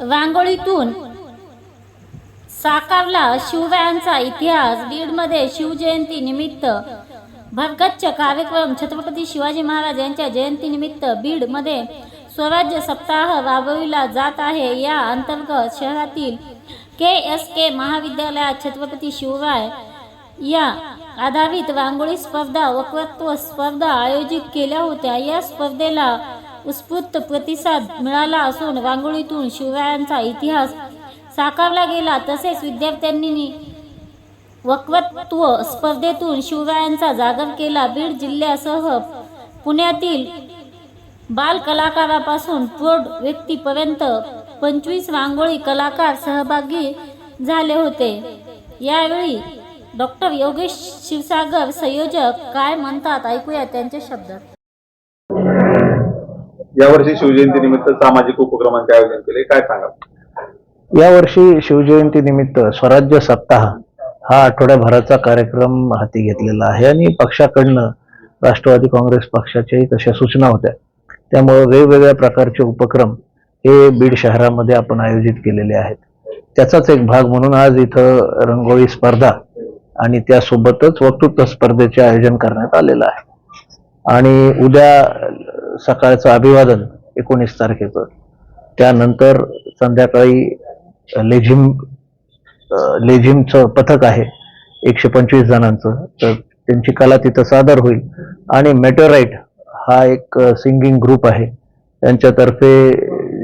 रांगोळीतून साकारला शिवरायांचा इतिहास. बीडमध्ये शिवजयंती निमित्त भरगच्च कार्यक्रम. छत्रपती शिवाजी महाराज यांच्या जयंतीनिमित्त बीडमध्ये स्वराज्य सप्ताह राबविला जात आहे. या अंतर्गत शहरातील के एस के महाविद्यालयात छत्रपती शिवराय या आधारित रांगोळी स्पर्धा वक्तृत्व स्पर्धा आयोजित केल्या होत्या. या स्पर्धेला उत्स्फूर्त प्रतिसाद मिळाला असून रांगोळीतून शिवरायांचा इतिहास साकारला गेला. तसेच विद्यार्थ्यांनी वक्तत्व स्पर्धेतून शिवरायांचा जागर केला. बीड जिल्ह्यासह पुण्यातील बाल कलाकारापासून प्रौढ व्यक्तीपर्यंत पंचवीस रांगोळी कलाकार सहभागी झाले होते. यावेळी डॉक्टर योगेश शिवसागर संयोजक काय म्हणतात? ऐकूया त्यांचे शब्द. यावर्षी शिवजयंती निमित्त सामाजिक उपक्रमांचे आयोजन केले काय सांगा यावर्षी शिवजयंती निमित्त स्वराज्य सप्ताह हा आठवड्याभराचा कार्यक्रम हाती घेतलेला आहे आणि पक्षाकडनं राष्ट्रवादी काँग्रेस पक्षाच्याही तशा सूचना होत्या. त्यामुळे वेगवेगळ्या प्रकारचे उपक्रम हे बीड शहरामध्ये आपण आयोजित केलेले आहेत. त्याचाच एक भाग म्हणून आज इथं रंगोळी स्पर्धा आणि त्यासोबतच वक्तृत्व स्पर्धेचे आयोजन करण्यात आलेलं आहे. आणि उद्या सकाळचं अभिवादन एकोणीस तारखेचं. त्यानंतर संध्याकाळी लेझिम लेझिमचं पथक आहे एकशे पंचवीस जणांचं. तर त्यांची कला तिथं सादर होईल. आणि मेटोराईट हा एक सिंगिंग ग्रुप आहे. त्यांच्यातर्फे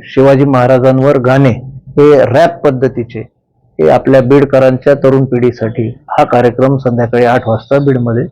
शिवाजी महाराजांवर गाणे हे रॅप पद्धतीचे हे आपल्या बीडकरांच्या तरुण पिढीसाठी हा कार्यक्रम संध्याकाळी आठ वाजता बीडमध्ये